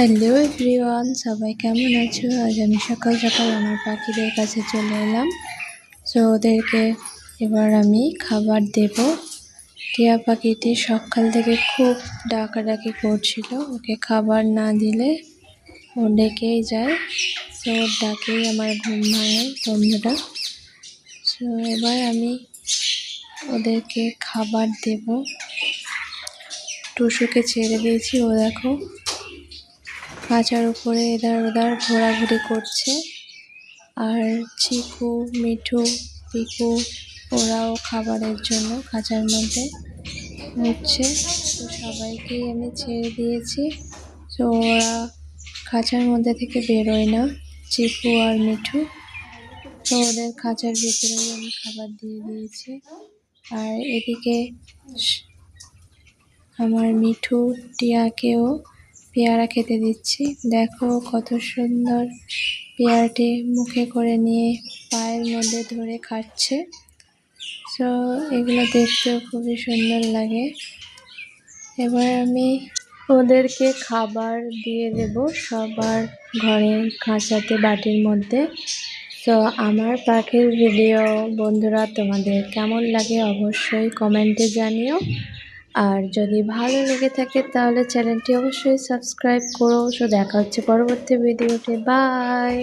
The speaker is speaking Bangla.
হ্যালো এভরিওয়ান, সবাই কেমন আছো? আজ আমি সকাল সকাল আমার পাখিদের কাছে চলে এলাম। সো ওদেরকে এবার আমি খাবার দেব। টিয়া পাখিটি সকাল থেকে খুব ডাকাডাকি করছিল। ওকে খাবার না দিলে ও ডেকেই যায়। সো ওর ডাকেই আমার ঘুম ভাঙে বন্ধুরা। সো এবার আমি ওদেরকে খাবার দেব। টুসুকে ছেড়ে দিয়েছি, ও দেখো। খাঁচার উপরে এধার ওধার ঘোরাঘুরি করছে। আর চিকু, মিঠু, পিকু ওরাও খাবারের জন্য খাঁচার মধ্যে উঠছে তো সবাইকেই আমি ছেড়ে দিয়েছি। তো ওরা খাঁচার মধ্যে থেকে বেরোয় না, চিকু আর মিঠু। তো ওদের খাঁচার ভিতরেই আমি খাবার দিয়ে দিয়েছি। আর এদিকে আমার মিঠু, টিয়াকেও পেয়ারা খেতে দিচ্ছি। দেখো কত সুন্দর পেয়ারাটি মুখে করে নিয়ে পায়ের মধ্যে ধরে খাচ্ছে। সো এগুলো দেখতেও খুবই সুন্দর লাগে। এবার আমি ওদেরকে খাবার দিয়ে দেব সবার ঘরের খাঁচাতে বাটির মধ্যে। তো আমার পাখির ভিডিও বন্ধুরা, তোমাদের কেমন লাগে অবশ্যই কমেন্টে জানিও। আর যদি ভালো লেগে থাকে তাহলে চ্যানেলটি অবশ্যই সাবস্ক্রাইব করো। সো দেখা হচ্ছে পরবর্তী ভিডিওতে। বাই!